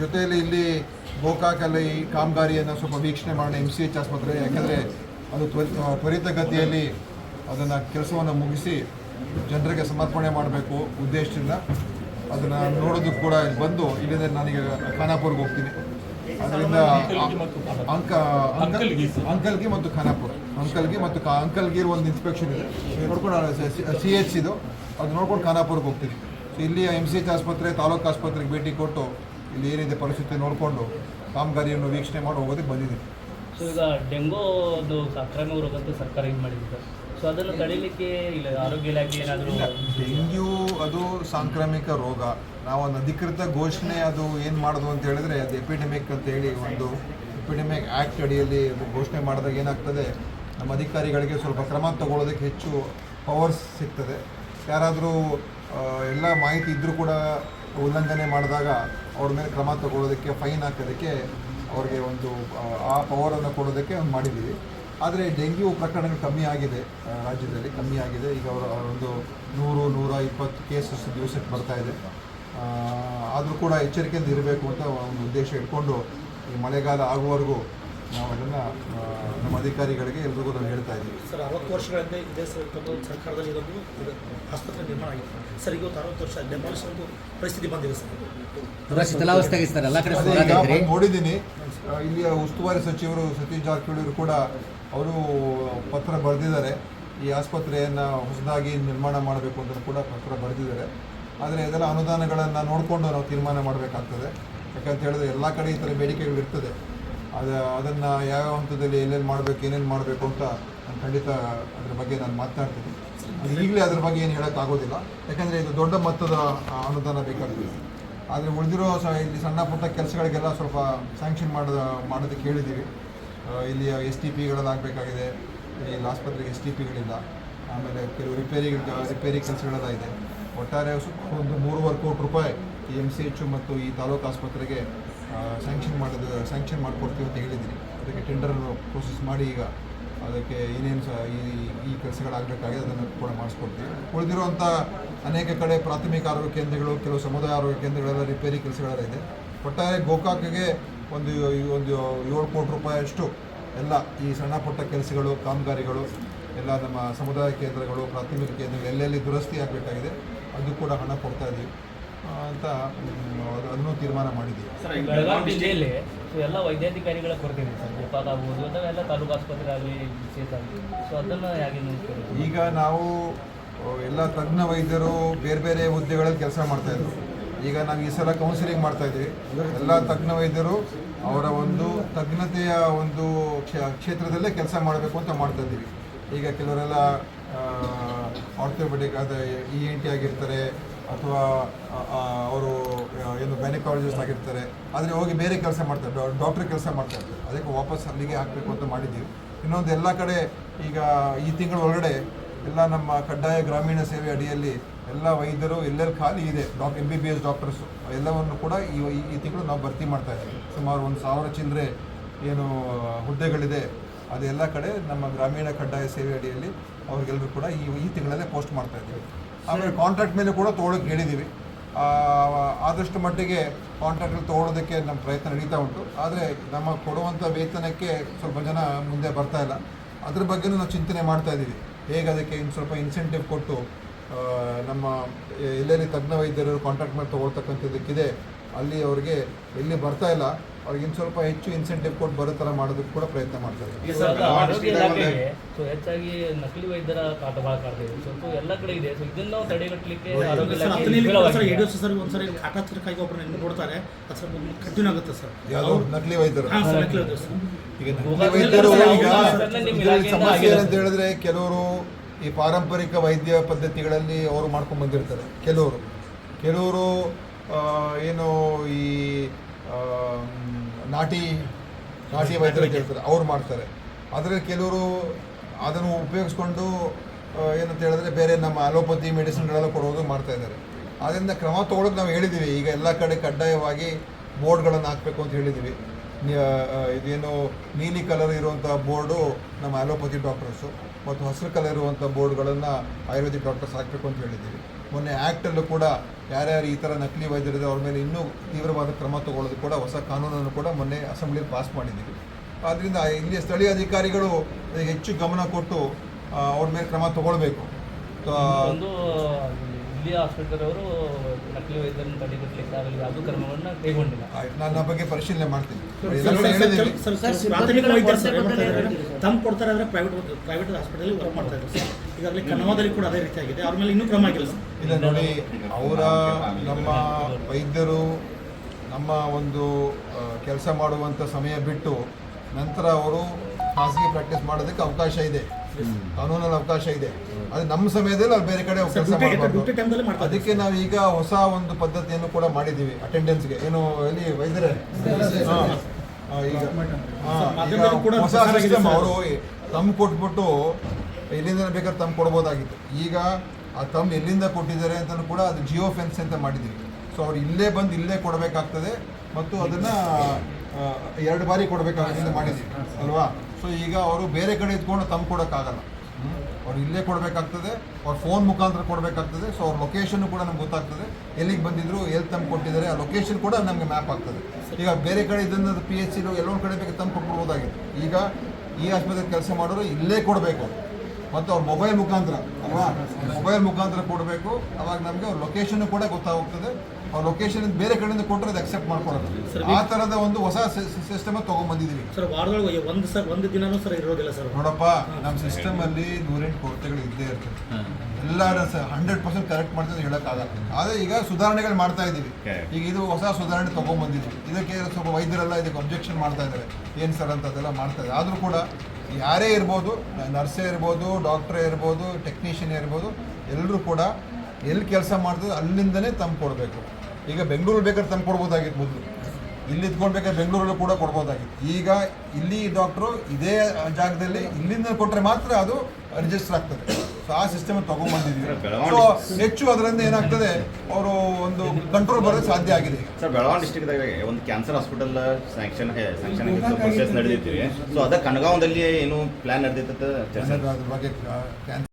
ಜೊತೆಯಲ್ಲಿ ಇಲ್ಲಿ ಗೋಕಾಕಲ್ಲಿ ಈ ಕಾಮಗಾರಿಯನ್ನು ಸ್ವಲ್ಪ ವೀಕ್ಷಣೆ ಮಾಡೋಣ ಎಂ ಸಿ ಎಚ್ ಆಸ್ಪತ್ರೆ ಯಾಕೆಂದರೆ ಅದು ತ್ವರಿ ತ್ವರಿತಗತಿಯಲ್ಲಿ ಅದನ್ನು ಕೆಲಸವನ್ನು ಮುಗಿಸಿ ಜನರಿಗೆ ಸಮರ್ಪಣೆ ಮಾಡಬೇಕು ಉದ್ದೇಶದಿಂದ. ಅದನ್ನು ನೋಡೋದಕ್ಕೆ ಕೂಡ ಇಲ್ಲಿ ಬಂದು ಇಲ್ಲಿಂದ ನಾನೀಗ ಖಾನಾಪುರ್ಗೆ ಹೋಗ್ತೀನಿ. ಅದರಿಂದ ಅಂಕ ಅಂಕಲ್ಗಿ. ಅಂಕಲ್ಗಿ ಮತ್ತು ಖಾನಾಪುರ. ಅಂಕಲ್ಗಿ ಮತ್ತು ಅಂಕಲ್ಗಿ ಒಂದು ಇನ್ಸ್ಪೆಕ್ಷನ್ ಇದೆ. ನೋಡ್ಕೊಂಡು ಸಿ ಎಚ್ ಇದು. ಅದು ನೋಡ್ಕೊಂಡು ಖಾನಾಪುರ್ಗೆ ಹೋಗ್ತೀನಿ. ಸೊ ಇಲ್ಲಿ ಎಂ ಸಿ ಎಚ್ ಆಸ್ಪತ್ರೆ ತಾಲೂಕು ಆಸ್ಪತ್ರೆಗೆ ಭೇಟಿ ಕೊಟ್ಟು ಇಲ್ಲಿ ಏನಿದೆ ಪರಿಸ್ಥಿತಿ ನೋಡಿಕೊಂಡು ಕಾಮಗಾರಿಯನ್ನು ವೀಕ್ಷಣೆ ಮಾಡಿ ಹೋಗೋದಕ್ಕೆ ಬಂದಿದ್ದೀನಿ ಸೊ ಈಗ ಡೆಂಗೂ ಒಂದು ಸಾಂಕ್ರಾಮಿಕ ರೋಗ ಅಂತ ಸರ್ಕಾರ ಇದು ಮಾಡಿದೆ ಸರ್? ಸೊ ಅದನ್ನು ತಡೀಲಿಕ್ಕೆ ಇಲ್ಲ ಆರೋಗ್ಯ ಇಲಾಖೆ ಏನಾದರೂ ಡೆಂಗ್ಯೂ ಅದು ಸಾಂಕ್ರಾಮಿಕ ರೋಗ. ನಾವು ಒಂದು ಅಧಿಕೃತ ಘೋಷಣೆ ಅದು ಏನು ಮಾಡೋದು ಅಂತ ಹೇಳಿದ್ರೆ ಅದು ಎಪಿಡೆಮಿಕ್ ಅಂತ ಹೇಳಿ ಒಂದು ಎಪಿಡೆಮಿಕ್ ಆ್ಯಕ್ಟ್ ಅಡಿಯಲ್ಲಿ ಘೋಷಣೆ ಮಾಡಿದಾಗ ಏನಾಗ್ತದೆ ನಮ್ಮ ಅಧಿಕಾರಿಗಳಿಗೆ ಸ್ವಲ್ಪ ಕ್ರಮ ತಗೊಳ್ಳೋದಕ್ಕೆ ಹೆಚ್ಚು ಪವರ್ಸ್ ಸಿಗ್ತದೆ. ಯಾರಾದರೂ ಎಲ್ಲ ಮಾಹಿತಿ ಇದ್ದರೂ ಕೂಡ ಉಲ್ಲಂಘನೆ ಮಾಡಿದಾಗ ಅವ್ರ ಮೇಲೆ ಕ್ರಮ ತಗೊಳ್ಳೋದಕ್ಕೆ ಫೈನ್ ಹಾಕೋದಕ್ಕೆ ಅವ್ರಿಗೆ ಒಂದು ಆ, ಪವರನ್ನು ಕೊಡೋದಕ್ಕೆ ಒಂದು ಮಾಡಿದ್ದೀವಿ. ಆದರೆ ಡೆಂಗ್ಯೂ ಪ್ರಕರಣಗಳು ಕಮ್ಮಿ ಆಗಿದೆ ರಾಜ್ಯದಲ್ಲಿ ಕಮ್ಮಿ ಆಗಿದೆ. ಈಗ ಅವರು ಒಂದು ನೂರು ನೂರ ಇಪ್ಪತ್ತು ಕೇಸಸ್ ದಿವಸಕ್ಕೆ ಬರ್ತಾ ಇದೆ. ಆದರೂ ಕೂಡ ಎಚ್ಚರಿಕೆಯಿಂದ ಇರಬೇಕು ಅಂತ ಒಂದು ಉದ್ದೇಶ ಇಟ್ಕೊಂಡು ಈ ಮಳೆಗಾಲ ಆಗುವವರೆಗೂ ನಾವು ಅದನ್ನು ನಮ್ಮ ಅಧಿಕಾರಿಗಳಿಗೆ ಎಲ್ರಿಗೂ ನಾವು ಹೇಳ್ತಾ ಇದ್ದೀವಿ. ಸರ್ ಅರವತ್ತು ವರ್ಷಗಳಿಂದ ಇದೇ ಸರ್ ತಮ್ಮ ಸರ್ಕಾರದಲ್ಲಿ ಇರೋದು ಆಸ್ಪತ್ರೆ ನಿರ್ಮಾಣ ಆಗಿದೆ. ಸರ್ ಇವತ್ತು ಅರವತ್ತು ವರ್ಷ ಡೆಮಾಲಿಷನ್ ಒಂದು ಪರಿಸ್ಥಿತಿ ಬಂದಿದೆ ಸರ್. ನೋಡಿದ್ದೀನಿ. ಇಲ್ಲಿಯ ಉಸ್ತುವಾರಿ ಸಚಿವರು ಸತೀಶ್ ಜಾರಕಿಹೊಳಿ ಅವರು ಕೂಡ ಅವರು ಪತ್ರ ಬರೆದಿದ್ದಾರೆ. ಈ ಆಸ್ಪತ್ರೆಯನ್ನು ಹೊಸದಾಗಿ ನಿರ್ಮಾಣ ಮಾಡಬೇಕು ಅಂತ ಕೂಡ ಪತ್ರ ಬರೆದಿದ್ದಾರೆ. ಆದರೆ ಇದೆಲ್ಲ ಅನುದಾನಗಳನ್ನು ನೋಡಿಕೊಂಡು ನಾವು ತೀರ್ಮಾನ ಮಾಡಬೇಕಾಗ್ತದೆ. ಯಾಕಂತ ಹೇಳಿದ್ರೆ ಎಲ್ಲ ಕಡೆ ಈ ಥರ ಬೇಡಿಕೆಗಳು ಇರ್ತದೆ ಅದು, ಅದನ್ನು ಯಾವ್ಯಾವ ಹಂತದಲ್ಲಿ ಎಲ್ಲೆಲ್ಲಿ ಮಾಡಬೇಕು, ಏನೇನು ಮಾಡಬೇಕು ಅಂತ ನಾನು ಖಂಡಿತ ಅದ್ರ ಬಗ್ಗೆ ನಾನು ಮಾತನಾಡ್ತೀನಿ. ಈಗಲೇ ಅದ್ರ ಬಗ್ಗೆ ಏನು ಹೇಳೋಕ್ಕಾಗೋದಿಲ್ಲ ಯಾಕಂದರೆ ಇದು ದೊಡ್ಡ ಮೊತ್ತದ ಅನುದಾನ ಬೇಕಾಗ್ತದೆ. ಆದರೆ ಉಳಿದಿರೋ ಸ, ಇಲ್ಲಿ ಸಣ್ಣ ಪುಟ್ಟ ಕೆಲಸಗಳಿಗೆಲ್ಲ ಸ್ವಲ್ಪ ಸ್ಯಾಂಕ್ಷನ್ ಮಾಡೋದ, ಮಾಡೋದಕ್ಕೆ ಹೇಳಿದ್ದೀವಿ ಇಲ್ಲಿ ಎಸ್ ಟಿ ಪಿಗಳಲ್ಲಿ ಆಗಬೇಕಾಗಿದೆ ಇಲ್ಲಿ ಆಸ್ಪತ್ರೆಗೆ ಎಸ್ ಟಿ ಪಿಗಳಿಲ್ಲ ಆಮೇಲೆ ಕೆಲವು ರಿಪೇರಿ ರಿಪೇರಿ ಕೆಲಸಗಳೆಲ್ಲ ಇದೆ. ಒಟ್ಟಾರೆ ಒಂದು ಮೂರುವರೆ ಕೋಟಿ ರೂಪಾಯಿ ಈ ಎಂ ಸಿ ಎಚ್ ಮತ್ತು ಈ ತಾಲೂಕು ಆಸ್ಪತ್ರೆಗೆ ಸ್ಯಾಂಕ್ಷನ್ ಮಾಡೋದು ಸ್ಯಾಂಕ್ಷನ್ ಮಾಡಿಕೊಡ್ತೀವಿ ಅಂತ ಹೇಳಿದ್ದೀನಿ. ಅದಕ್ಕೆ ಟೆಂಡರ್ ಪ್ರೋಸೆಸ್ ಮಾಡಿ ಈಗ ಅದಕ್ಕೆ ಏನೇನು ಸಹ ಈ ಈ ಕೆಲಸಗಳಾಗಬೇಕಾಗಿದೆ ಅದನ್ನು ಕೂಡ ಮಾಡಿಸ್ಕೊಡ್ತೀವಿ. ಉಳಿದಿರುವಂಥ ಅನೇಕ ಕಡೆ ಪ್ರಾಥಮಿಕ ಆರೋಗ್ಯ ಕೇಂದ್ರಗಳು ಕೆಲವು ಸಮುದಾಯ ಆರೋಗ್ಯ ಕೇಂದ್ರಗಳೆಲ್ಲ ರಿಪೇರಿ ಕೆಲಸಗಳೆಲ್ಲ ಇದೆ. ಒಟ್ಟಾರೆ ಗೋಕಾಕ್ಗೆ ಒಂದು ಒಂದು ಏಳು ಕೋಟಿ ರೂಪಾಯಿಯಷ್ಟು ಎಲ್ಲ ಈ ಸಣ್ಣ ಪುಟ್ಟ ಕೆಲಸಗಳು ಕಾಮಗಾರಿಗಳು ಎಲ್ಲ ನಮ್ಮ ಸಮುದಾಯ ಕೇಂದ್ರಗಳು ಪ್ರಾಥಮಿಕ ಕೇಂದ್ರಗಳು ಎಲ್ಲೆಲ್ಲಿ ದುರಸ್ತಿ ಆಗಬೇಕಾಗಿದೆ ಅದು ಕೂಡ ಹಣ ಕೊಡ್ತಾ ಇದ್ದೀವಿ ಆ, ಅಂತ ಅದನ್ನು ತೀರ್ಮಾನ ಮಾಡಿದ್ದೀವಿ. ಬೆಳಗಾವಿ ಜಿಲ್ಲೆಯಲ್ಲಿ ಸೊ ಎಲ್ಲ ವೈದ್ಯಾಧಿಕಾರಿಗಳ ಕೊರತೆ ಇದೆ ಸರ್ ಗೋಪಾಲ್ ಆಗ್ಬೋದು ಅಥವಾ ಎಲ್ಲ ತಾಲೂಕು ಆಸ್ಪತ್ರೆ ಆಗಲಿ ಸೊ ಅದನ್ನು ಹೇಗೆ ನೋಡ್ತೀರಿ? ಈಗ ನಾವು ಎಲ್ಲ ತಜ್ಞ ವೈದ್ಯರು ಬೇರೆ ಬೇರೆ ಹುದ್ದೆಗಳಲ್ಲಿ ಕೆಲಸ ಮಾಡ್ತಾ ಇದ್ರು. ಈಗ ನಾವು ಈ ಸಲ ಕೌನ್ಸಿಲಿಂಗ್ ಮಾಡ್ತಾ ಇದ್ದೀವಿ. ಎಲ್ಲ ತಜ್ಞ ವೈದ್ಯರು ಅವರ ಒಂದು ತಜ್ಞತೆಯ ಒಂದು ಕ್ಷೇತ್ರದಲ್ಲೇ ಕೆಲಸ ಮಾಡಬೇಕು ಅಂತ ಮಾಡ್ತಾ ಇದ್ದೀವಿ. ಈಗ ಕೆಲವರೆಲ್ಲ ಆರ್ಥೋಪೆಡಿಕ್ ಅದೇ ಇ ಎನ್ ಟಿ ಆಗಿರ್ತಾರೆ ಅಥವಾ ಅವರು ಏನು ಗೈನಕಾಲಜಿಸ್ಟ್ ಆಗಿರ್ತಾರೆ, ಆದರೆ ಹೋಗಿ ಬೇರೆ ಕೆಲಸ ಮಾಡ್ತಾರೆ ಡಾಕ್ಟ್ರ್ ಕೆಲಸ ಮಾಡ್ತಾ ಇರ್ತಾರೆ ಅದಕ್ಕೆ ವಾಪಸ್ ಅಲ್ಲಿಗೆ ಹಾಕಬೇಕು ಅಂತ ಮಾಡಿದ್ದೀವಿ. ಇನ್ನೊಂದು ಎಲ್ಲ ಕಡೆ ಈಗ ಈ ತಿಂಗಳ ಒಳಗಡೆ ಎಲ್ಲ ನಮ್ಮ ಕಡ್ಡಾಯ ಗ್ರಾಮೀಣ ಸೇವೆ ಅಡಿಯಲ್ಲಿ ಎಲ್ಲ ವೈದ್ಯರು ಎಲ್ಲರ ಖಾಲಿ ಇದೆ, doc M B B S doctors ಎಲ್ಲವನ್ನು ಕೂಡ ಈ, ಈ- ತಿಂಗಳು ನಾವು ಭರ್ತಿ ಮಾಡ್ತಾ ಇದ್ದೀವಿ. ಸುಮಾರು ಒಂದು ಸಾವಿರ ಚಿಲ್ಲರೆ ಏನು ಹುದ್ದೆಗಳಿದೆ, ಅದೆಲ್ಲ ಕಡೆ ನಮ್ಮ ಗ್ರಾಮೀಣ ಕಡ್ಡಾಯ ಸೇವೆ ಅಡಿಯಲ್ಲಿ ಅವ್ರಿಗೆಲ್ಲರೂ ಕೂಡ ಈ ಈ ತಿಂಗಳಲ್ಲೇ ಪೋಸ್ಟ್ ಮಾಡ್ತಾ ಇದ್ದೀವಿ. ಆಮೇಲೆ ಕಾಂಟ್ರಾಕ್ಟ್ ಮೇಲೆ ಕೂಡ ತೊಗೊಳಕ್ಕೆ ಹೇಳಿದ್ದೀವಿ ಆದಷ್ಟು ಮಟ್ಟಿಗೆ ಕಾಂಟ್ರಾಕ್ಟಲ್ಲಿ ತೊಗೊಳೋದಕ್ಕೆ ನಮ್ಮ ಪ್ರಯತ್ನ ನಡೀತಾ ಉಂಟು. ಆದರೆ ನಮ್ಮ ಕೊಡುವಂಥ ವೇತನಕ್ಕೆ ಸ್ವಲ್ಪ ಜನ ಮುಂದೆ ಬರ್ತಾ ಇಲ್ಲ. ಅದ್ರ ಬಗ್ಗೆನೂ ನಾವು ಚಿಂತನೆ ಮಾಡ್ತಾ ಇದ್ದೀವಿ. ಹೇಗೆ ಅದಕ್ಕೆ ಇನ್ನು ಸ್ವಲ್ಪ ಇನ್ಸೆಂಟಿವ್ ಕೊಟ್ಟು ನಮ್ಮ ಎಲ್ಲೆಲ್ಲಿ ತಜ್ಞ ವೈದ್ಯರು ಕಾಂಟ್ರಾಕ್ಟ್ ಮೇಲೆ ತೊಗೊಳ್ತಕ್ಕಂಥದ್ದಕ್ಕಿದೆ ಅಲ್ಲಿ ಅವರಿಗೆ ಎಲ್ಲಿ ಬರ್ತಾ ಇಲ್ಲ ಅವ್ರಿಗೆ ಇನ್ನು ಸ್ವಲ್ಪ ಹೆಚ್ಚು ಇನ್ಸೆಂಟಿವ್ ಕೊಟ್ಟು ಬರೋ ಥರ ಮಾಡೋದಕ್ಕೆ ಕೂಡ ಪ್ರಯತ್ನ ಮಾಡ್ತಾರೆ ಆರೋಗ್ಯ ಇಲಾಖೆಗೆ ಸೊ ಹೆಚ್ಚಾಗಿ ನಕಲಿ ವೈದ್ಯರ ಕಾಟ ಭಾಳ ಕಾಡ್ತಾ ಇದೆ. ಸೊ ಸೊ ಎಲ್ಲ ಕಡೆ ಇದೆ. ಸೊ ಇದನ್ನ ನಾವು ತಡೆಗಟ್ಟಲಿಕ್ಕೆ ಆರೋಗ್ಯ ಇಲಾಖೆ ವಿಫಲವಾಗಿದೆ. ಯಡಿಯೂರಪ್ಪ ಸರ್ ಒಂದ್ಸರಿ ಕಾಟಾಚಾರಕ್ಕಾಗಿ ಒಬ್ಬರನ್ನ ನೋಡ್ತಾರೆ. ಅದು ಸರ್ ಕಂಟಿನ್ಯೂ ಆಗುತ್ತೆ ಸರ್. ಯಾವುದೋ? ನಕಲಿ ವೈದ್ಯರು. ಹಾಂ ಸರ್ ನಕಲಿ ವೈದ್ಯರು ಸರ್. ಈಗ ನಕಲಿ ವೈದ್ಯರು ಈಗ ಇದ್ರಲ್ಲಿ ಸಮಸ್ಯೆ. ಏನಂತ ಹೇಳಿದ್ರೆ ಕೆಲವರು ಈ ಪಾರಂಪರಿಕ ವೈದ್ಯ ಪದ್ಧತಿಗಳಲ್ಲಿ ಅವರು ಮಾಡ್ಕೊಂಡು ಬಂದಿರ್ತಾರೆ. ಕೆಲವರು. ಕೆಲವರು ಆ, ಏನು ಈ ಆ, ಮ್, ನಾಟಿ ನಾಟಿ ವೈದ್ಯರು ಕೇಳ್ತಾರೆ ಹೇಳ್ತಾರೆ ಅವ್ರು ಮಾಡ್ತಾರೆ. ಆದರೆ ಕೆಲವರು ಅದನ್ನು ಉಪಯೋಗಿಸ್ಕೊಂಡು ಏನಂತ ಹೇಳಿದ್ರೆ ಬೇರೆ ನಮ್ಮ ಅಲೋಪತಿ ಮೆಡಿಸಿನ್ಗಳೆಲ್ಲ ಕೊಡೋದು ಮಾಡ್ತಾ ಇದ್ದಾರೆ. ಅದರಿಂದ ಕ್ರಮ ತಗೊಳ್ಳೋದು ನಾವು ಹೇಳಿದ್ದೀವಿ. ಈಗ ಎಲ್ಲ ಕಡೆ ಕಡ್ಡಾಯವಾಗಿ ಬೋರ್ಡ್ಗಳನ್ನು ಹಾಕಬೇಕು ಅಂತ ಹೇಳಿದ್ದೀವಿ. ಇದೇನು ನೀಲಿ ಕಲರ್ ಇರುವಂಥ ಬೋರ್ಡು ನಮ್ಮ ಅಲೋಪತಿ ಡಾಕ್ಟರ್ಸು ಮತ್ತು ಹಸಿರು ಕಲರ್ ಇರುವಂಥ ಬೋರ್ಡ್ಗಳನ್ನು ಆಯುರ್ವೇದಿಕ್ ಡಾಕ್ಟರ್ಸ್ ಹಾಕಬೇಕು ಅಂತ ಹೇಳಿದ್ದೀವಿ. ಮೊನ್ನೆ ಆ್ಯಕ್ಟಲ್ಲೂ ಕೂಡ ಯಾರ್ಯಾರು ಈ ಥರ ನಕಲಿ ವೈದ್ಯರಿದೆ ಅವ್ರ ಮೇಲೆ ಇನ್ನೂ ತೀವ್ರವಾದ ಕ್ರಮ ತಗೊಳ್ಳೋದು ಕೂಡ ಹೊಸ ಕಾನೂನನ್ನು ಕೂಡ ಮೊನ್ನೆ ಅಸೆಂಬ್ಲಿಯಲ್ಲಿ ಪಾಸ್ ಮಾಡಿದ್ದೀವಿ. ಆದ್ದರಿಂದ ಇಲ್ಲಿಯ ಸ್ಥಳೀಯ ಅಧಿಕಾರಿಗಳು ಹೆಚ್ಚು ಗಮನ ಕೊಟ್ಟು ಅವ್ರ ಮೇಲೆ ಕ್ರಮ ತಗೊಳ್ಬೇಕು. ಇಲ್ಲಿಯ ಹಾಸ್ಪಿಟಲ್ ಅವರು ನಕಲಿ ವೈದ್ಯರನ್ನು ತಡೆಗಟ್ಟಲಿಕ್ಕೆ ಆಗಲಿ ಯಾವುದೂ ಕ್ರಮವನ್ನು ಕೈಗೊಂಡಿಲ್ಲ. ಆಯ್ತು, ನಾನು ಆ ಬಗ್ಗೆ ಪರಿಶೀಲನೆ ಮಾಡ್ತೀನಿ. ಸರ್, ಎಲ್ಲರೂ ಹೇಳಿದ್ದೀವಿ. ಪ್ರಾಥಮಿಕ ವೈದ್ಯರು ಸರ್ ಏನ್? ತಮ್ಮ ಕೊಡ್ತಾರೆ ಅಂದ್ರೆ ಪ್ರೈವೇಟ್ ಪ್ರೈವೇಟ್ ಹಾಸ್ಪಿಟಲ್ ವರ್ಕ್ ಮಾಡ್ತಾ ಇದ್ದಾರೆ ಸರ್. ಈಗಾಗಲೇ ಕನ್ನಡದಲ್ಲಿ ಕೂಡ ಅದೇ ರೀತಿ ಆಗಿದೆ ಅವ್ರ ಮೇಲೆ ಇನ್ನೂ ಕ್ರಮ ಆಗಿಲ್ಲ ಸರ್. ಇಲ್ಲ ನೋಡಿ ಅವರ ನಮ್ಮ ವೈದ್ಯರು ನಮ್ಮ ಒಂದು ಕೆಲಸ ಮಾಡುವಂಥ ಸಮಯ ಬಿಟ್ಟು ನಂತರ ಅವರು ಖಾಸಗಿ ಪ್ರಾಕ್ಟೀಸ್ ಮಾಡೋದಕ್ಕೆ ಅವಕಾಶ ಇದೆ. ಕಾನೂನಲ್ಲಿ ಅವಕಾಶ ಇದೆ. ಅದು ನಮ್ಮ ಸಮಯದಲ್ಲಿ ಅವ್ರು ಬೇರೆ ಕಡೆ ಕೆಲಸ ಅದಕ್ಕೆ ನಾವು ಈಗ ಹೊಸ ಒಂದು ಪದ್ಧತಿಯನ್ನು ಕೂಡ ಮಾಡಿದ್ದೀವಿ ಅಟೆಂಡೆನ್ಸ್ಗೆ ಏನು ಎಲ್ಲಿ ವೈದ್ಯರೇ? ಈಗ. ಹೊಸ ಸಿಸ್ಟಮ್ ಅವರು ತಮ್ಮ ಕೊಟ್ಬಿಟ್ಟು ಎಲ್ಲಿಂದ ಬೇಕಾದ್ರೆ ತಮ್ಮ ಕೊಡ್ಬೋದಾಗಿತ್ತು. ಈಗ ಆ ತಮ್ಮ ಎಲ್ಲಿಂದ ಕೊಟ್ಟಿದ್ದಾರೆ ಅಂತ ಕೂಡ ಅದು ಜಿಯೋ ಫೆನ್ಸ್ ಅಂತ ಮಾಡಿದ್ದೀವಿ. ಸೊ ಅವ್ರು ಇಲ್ಲೇ ಬಂದು ಇಲ್ಲೇ ಕೊಡಬೇಕಾಗ್ತದೆ ಮತ್ತು ಅದನ್ನು ಎರಡು ಬಾರಿ ಕೊಡಬೇಕಾಗ್ತದೆ ಮಾಡಿದ್ದೀವಿ ಅಲ್ವಾ? ಸೊ ಈಗ ಅವರು ಬೇರೆ ಕಡೆ ಇದ್ಕೊಂಡು ತಂದು ಕೊಡೋಕ್ಕಾಗಲ್ಲ? ಅವ್ರು ಇಲ್ಲೇ ಕೊಡಬೇಕಾಗ್ತದೆ, ಅವ್ರ ಫೋನ್ ಮುಖಾಂತರ ಕೊಡಬೇಕಾಗ್ತದೆ, ಸೊ ಅವ್ರ ಲೊಕೇಶನ್ ಕೂಡ ನಮ್ಗೆ ಗೊತ್ತಾಗ್ತದೆ. ಎಲ್ಲಿಗೆ ಬಂದಿದ್ರು, ಎಲ್ಲಿ ತಂದು ಕೊಟ್ಟಿದ್ದಾರೆ, ಆ ಲೊಕೇಶನ್ ಕೂಡ ನಮಗೆ ಮ್ಯಾಪ್ ಆಗ್ತದೆ. ಈಗ ಬೇರೆ ಕಡೆ ಇದನ್ನ ಪಿ ಎಚ್ ಸಿಲು ಎಲ್ಲೊಂದು ಕಡೆ ಬೇಕು ತಂದು ಕೊಟ್ಬಿಡ್ಬೋದಾಗಿತ್ತು. ಈಗ ಈ ಆಸ್ಪತ್ರೆ ಕೆಲಸ ಮಾಡೋರು ಇಲ್ಲೇ ಕೊಡಬೇಕು ಮತ್ತು ಅವ್ರ ಮೊಬೈಲ್ ಮುಖಾಂತರ ಅಲ್ವಾ? ಮೊಬೈಲ್ ಮುಖಾಂತರ ಕೊಡಬೇಕು. ಅವಾಗ ನಮಗೆ ಅವ್ರ ಲೊಕೇಶನ್ ಕೂಡ ಗೊತ್ತಾಗ್ತದೆ. ಅವ್ರ ಲೊಕೇಶನ್ ಬೇರೆ ಕಡೆಯಿಂದ ಕೊಟ್ಟರೆ ಅದು ಅಕ್ಸೆಪ್ಟ್ ಮಾಡ್ಕೊಳ್ಳೋದು ಆ ತರದ ಒಂದು ಹೊಸ ಸಿಸ್ಟಮ್ ತಗೊಂಡ್ಬಂದಿದ್ದೀವಿ ಸರ್ ವಾರದೊಳಗೆ ಒಂದು ಸರ್ ಒಂದು ದಿನನೂ ಸರ್ ಇರೋದಿಲ್ಲ ಸರ್. ನೋಡಪ್ಪ ನಮ್ಮ ಸಿಸ್ಟಮ್ ಅಲ್ಲಿ ನೂರೆಂಟು ಕೊರತೆಗಳು ಇದ್ದೇ ಇರ್ತದೆ ಸರ್ ಹಂಡ್ರೆಡ್ ಪರ್ಸೆಂಟ್ ಕರೆಕ್ಟ್ ಮಾಡ್ತಾರೆ ಹೇಳೋಕ್ಕಾಗಲ್ಲ ಆದರೆ ಈಗ ಸುಧಾರಣೆಗಳು ಮಾಡ್ತಾ ಇದ್ದೀವಿ. ಈಗ ಇದು ಹೊಸ ಸುಧಾರಣೆ ತೊಗೊಂಬಂದಿದ್ವಿ ಇದಕ್ಕೆ ಸ್ವಲ್ಪ ವೈದ್ಯರೆಲ್ಲ ಇದಕ್ಕೆ ಅಬ್ಜೆಕ್ಷನ್ ಮಾಡ್ತಾ ಇದ್ದಾರೆ. ಏನು ಸರ್ ಅಂತ ಅದೆಲ್ಲ ಮಾಡ್ತಾ ಇದ್ದಾರೆ. ಆದರೂ ಕೂಡ ಯಾರೇ ಇರ್ಬೋದು, ನರ್ಸೇ ಇರ್ಬೋದು, ಡಾಕ್ಟ್ರೇ ಇರ್ಬೋದು, ಟೆಕ್ನಿಷಿಯನ್ ಇರ್ಬೋದು ಎಲ್ಲರೂ ಕೂಡ ಎಲ್ಲಿ ಕೆಲಸ ಮಾಡ್ತದೆ ಅಲ್ಲಿಂದನೇ ತಂದು ಕೊಡಬೇಕು. ಈಗ ಬೆಂಗಳೂರು ಬೇಕಾದ್ರೆ ತಂದು ಕೊಡ್ಬೋದಾಗಿತ್ತು ಮೊದಲು. ಇಲ್ಲಿ ಇದ್ಕೊಂಡು ಬೇಕಾದ್ರೆ ಬೆಂಗಳೂರಲ್ಲೂ ಕೂಡ ಕೊಡ್ಬೋದಾಗಿತ್ತು. ಈಗ ಇಲ್ಲಿ ಡಾಕ್ಟ್ರು ಇದೇ ಜಾಗದಲ್ಲಿ ಇಲ್ಲಿಂದ ಕೊಟ್ಟರೆ ಮಾತ್ರ ಅದು ರಿಜಿಸ್ಟರ್ ಆಗ್ತದೆ. ಸೊ ಆ ಸಿಸ್ಟಮ್ ತಗೊಂಡ್ಬಂದಿದ್ದೀವಿ. ಸೊ ಹೆಚ್ಚು ಅದರಿಂದ ಏನಾಗ್ತದೆ ಅವರು ಒಂದು ಕಂಟ್ರೋಲ್ ಬರೋದು ಸಾಧ್ಯ ಆಗಿದೆ. ಸರ್ ಬೆಳಗಾವಿ ಡಿಸ್ಟಿಕ್ದಾಗ ಒಂದು cancer hospital sanction sanction process ನಡೆದಿತ್ತು. ಸೊ ಅದ ಕನಗಾವದಲ್ಲಿ ಏನು ಪ್ಲಾನ್ ನಡೆದಿತ್ತು ಅದ್ರ ಬಗ್ಗೆ ಕ್ಯಾನ್ಸರ್